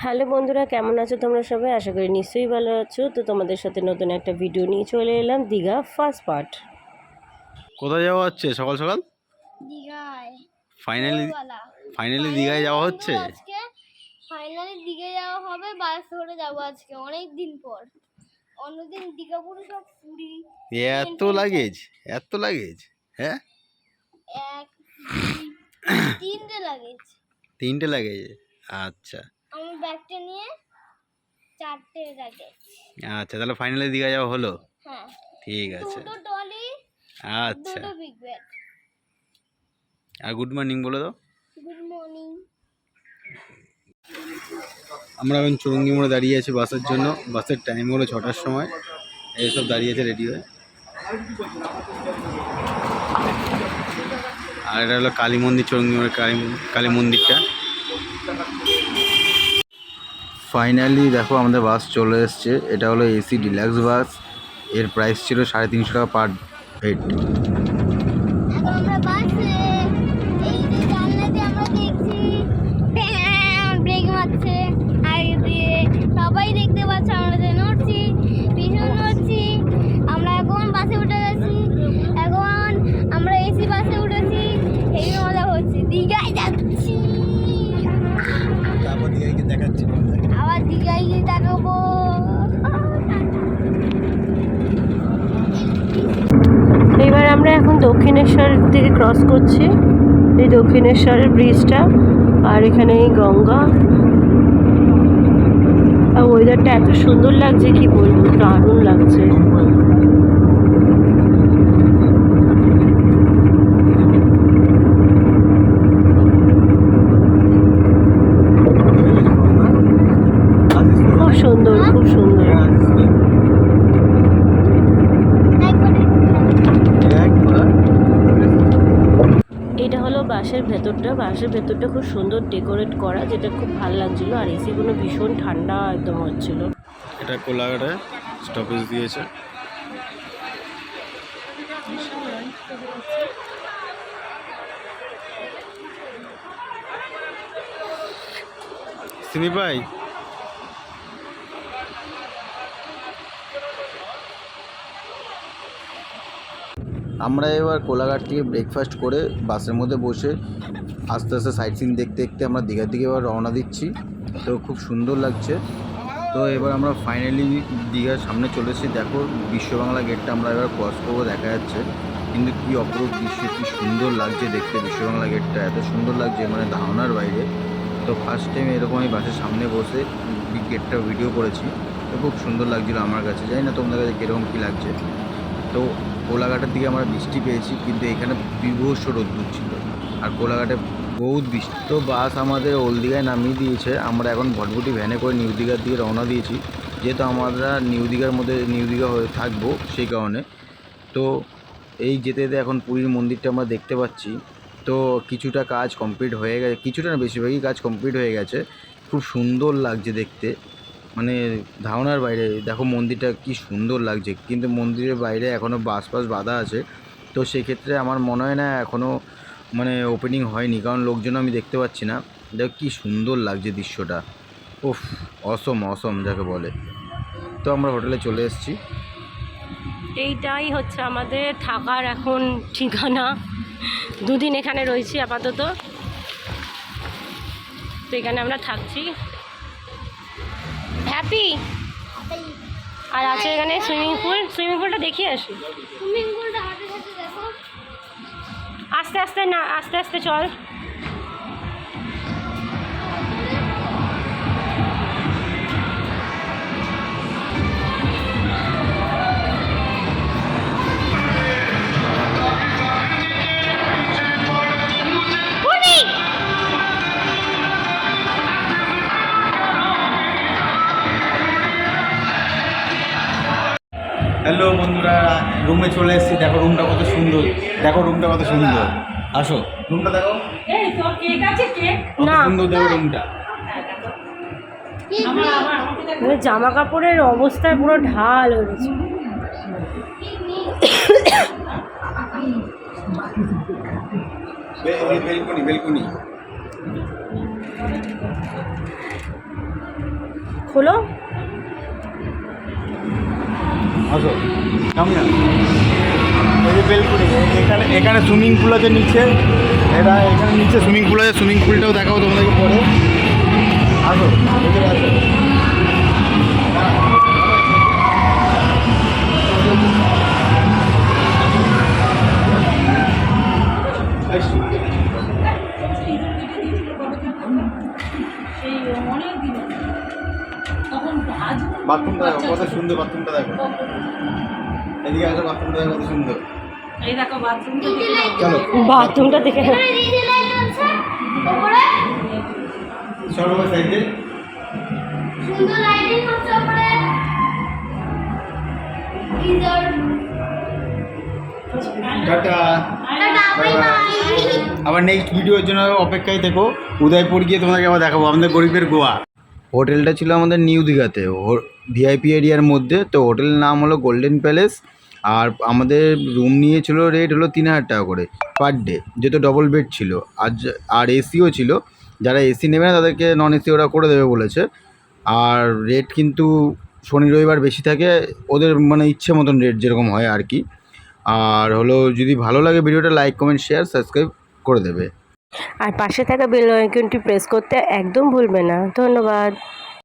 Hello বন্ধুরা কেমন আছো তোমরা সবাই? আশা করি নিশ্চয়ই ভালো আছো। তো তোমাদের সাথে নতুন একটা ভিডিও নিয়ে চলে এলাম দীঘা ফার্স্ট পার্ট কোথায় যাওয়া হচ্ছে? সকাল সকাল? দীঘায়। ফাইনালি ফাইনালি দীঘায় যাওয়া হচ্ছে? আজকে। ফাইনালি দীঘা যাওয়া হবে বাস ধরে যাব আজকে অনেক দিন পর। অন্যদিন দীঘা পুরো সব পুরী এত লাগেজ এত লাগেজ হ্যাঁ? এক তিনটে লাগেজ তিনটে লাগেজ আচ্ছা। আমার ব্যাগটা নিয়ে চারটে লাগেজ আচ্ছা তাহলে ফাইনালি দীঘা যাওয়া হলো? হ্যাঁ। ঠিক আছে। দুটো টলি আচ্ছা। দুটো বিগ ব্যাগ আর গুড মর্নিং বলে দাও। গুড মর্নিং আমরা এখন চৌরঙ্গি মোড়ে দাঁড়িয়ে আছি বাসের জন্য। বাসের টাইম হলো ছটার সময়। এইসব দাঁড়িয়ে আছে রেডি হয়ে। আর এটা হলো কালী মন্দির চৌরঙ্গি মোড়ের কালী কালী মন্দিরটা। ফাইনালি দেখো আমাদের বাস চলে এসছে। এটা হলো এসি ডিলাক্স বাসের প্রাইস ছিল সাড়ে তিনশো টাকা পার হেড এখন আমরা বাসে এই যে জানলাতে আমরা দেখছি ব্রেক মারছে আগে দিয়ে সবাই দেখতে পাচ্ছে আমরা যে নড়ছি ভীষণ নড়ছি আমরা এখন বাসে উঠে গেছি এখন আমরা এসি বাসে উঠেছি এই মজা হচ্ছে দীঘায় যাচ্ছি তারপর দিকে দেখাচ্ছি আবার দীঘায় গিয়ে দেখাবো এবার আমরা এখন দক্ষিণেশ্বর থেকে ক্রস করছি। এই দক্ষিণেশ্বরের ব্রিজটা আর এখানে এই গঙ্গা। আর ওয়েদারটা এত সুন্দর লাগছে, কি বলব? দারুণ লাগছে। খুব সুন্দর খুব সুন্দর এটা হলো বাসের ভেতরটা বাসের ভেতরটা খুব সুন্দর ডেকোরেট করা, যেটা খুব ভালো লাগছিল। আর এসিগুলো ভীষণ ঠান্ডা একদম হচ্ছিল। এটা কোলাঘাটে স্টপেজ দিয়েছে। সিনি ভাই আমরা এবার কোলাঘাট থেকে ব্রেকফাস্ট করে বাসের মধ্যে বসে আস্তে আস্তে সাইট সিন দেখতে দেখতে আমরা দীঘার দিকে এবার রওনা দিচ্ছি। তো খুব সুন্দর লাগছে। তো এবার আমরা ফাইনালি দীঘার সামনে চলে এসেছি। দেখো বিশ্ববাংলা গেটটা আমরা এবার ক্রস করব, দেখা যাচ্ছে। কিন্তু কী অপরূপ দৃশ্য, কী সুন্দর লাগছে দেখতে বিশ্ববাংলা গেটটা এত সুন্দর লাগছে মানে ধারণার বাইরে। তো ফার্স্ট টাইম এরকম আমি বাসের সামনে বসে গেটটা ভিডিও করেছি। তো খুব সুন্দর লাগছিল আমার কাছে। জানি না তোমাদের কাছে কীরকম কী লাগছে। তো কোলাঘাটের দিকে আমরা বৃষ্টি পেয়েছি, কিন্তু এখানে বিভৎস রোদ্দুর ছিল। আর কোলাঘাটে বহুত বৃষ্টি। তো বাস আমাদের ওল্ড দীঘায় নামিয়ে দিয়েছে। আমরা এখন ভটভটি ভ্যানে করে নিউ দীঘার দিকে রওনা দিয়েছি। যেহেতু আমরা নিউ দীঘার মধ্যে, নিউ দীঘা হয়ে থাকব সেই কারণে। তো এই যেতে যেতে এখন পুরীর মন্দিরটা আমরা দেখতে পাচ্ছি। তো কিছুটা কাজ কমপ্লিট হয়ে গেছে। কিছুটা না, বেশিরভাগই কাজ কমপ্লিট হয়ে গেছে। খুব সুন্দর লাগছে দেখতে। মানে ধারণার বাইরে, দেখো মন্দিরটা কি সুন্দর লাগছে। কিন্তু মন্দিরের বাইরে এখনও বাস পাস বাঁধা আছে। তো সেক্ষেত্রে আমার মনে হয় না এখনও মানে ওপেনিং হয়নি, কারণ লোকজন আমি দেখতে পাচ্ছি না। দেখো কি সুন্দর লাগছে দৃশ্যটা। উফ অসম অসম যাকে বলে। তো আমরা হোটেলে চলে এসেছি। এইটাই হচ্ছে আমাদের থাকার এখন ঠিকানা। দুদিন এখানে রয়েছি আপাতত। তো এখানে আমরা থাকছি। হ্যাপি আর আছে এখানে সুইমিং পুল। সুইমিং পুলটা দেখিয়ে আসি। সুইমিং পুলটা আস্তে আস্তে না আস্তে আস্তে চল। হ্যালো বন্ধুরা রুমে চলে এসেছি। দেখো রুমটা কত সুন্দর। দেখো রুমটা কত সুন্দর। আসো। রুমটা দেখো। সুন্দর দেখো রুমটা মানে জামা কাপড়ের অবস্থা পুরো ঢাল হয়ে গেছে। Balcony balcony. খোলো। আসো কেমন এখানে এখানে সুইমিং পুল আছে নিচে। এটা এখানে নিচে সুইমিং পুল আছে সুইমিং পুলটাও দেখাবো তোমাদেরকে পরে। আসো আসো। বাথরুমটা দেখো কত সুন্দর বাথরুমটা দেখো। এদিকে আসো বাথরুমটা দেখো কত সুন্দর। চলো বাথরুমটা দেখে লাইট জ্বলছে উপরে সর্ব সাইডে সুন্দর লাইটিং হচ্ছে উপরে টাটা। আবার নেক্সট ভিডিওর জন্য অপেক্ষায় থেকো। উদয়পুর গিয়ে তোমাকে আবার দেখাবো আমাদের গরিবের গোয়া। হোটেলটা ছিল আমাদের নিউ দীঘাতে ভিআইপি এরিয়ার মধ্যে। তো হোটেলের নাম হলো গোল্ডেন প্যালেস আর আমাদের রুম নিয়েছিল রেট হলো তিন হাজার টাকা করে পার ডে যেহেতু ডবল বেড ছিল। আর আর এসিও ছিল। যারা এসি নেবে না, তাদেরকে নন এসি ওরা করে দেবে বলেছে। আর রেট কিন্তু শনি রবিবার বেশি থাকে, ওদের মানে ইচ্ছে মতন রেট যেরকম হয় আর কি। আর হলো যদি ভালো লাগে ভিডিওটা লাইক কমেন্ট শেয়ার সাবস্ক্রাইব করে দেবে। আর পাশে থাকা বেল আইকনটি প্রেস করতে একদম ভুলবে না। ধন্যবাদ।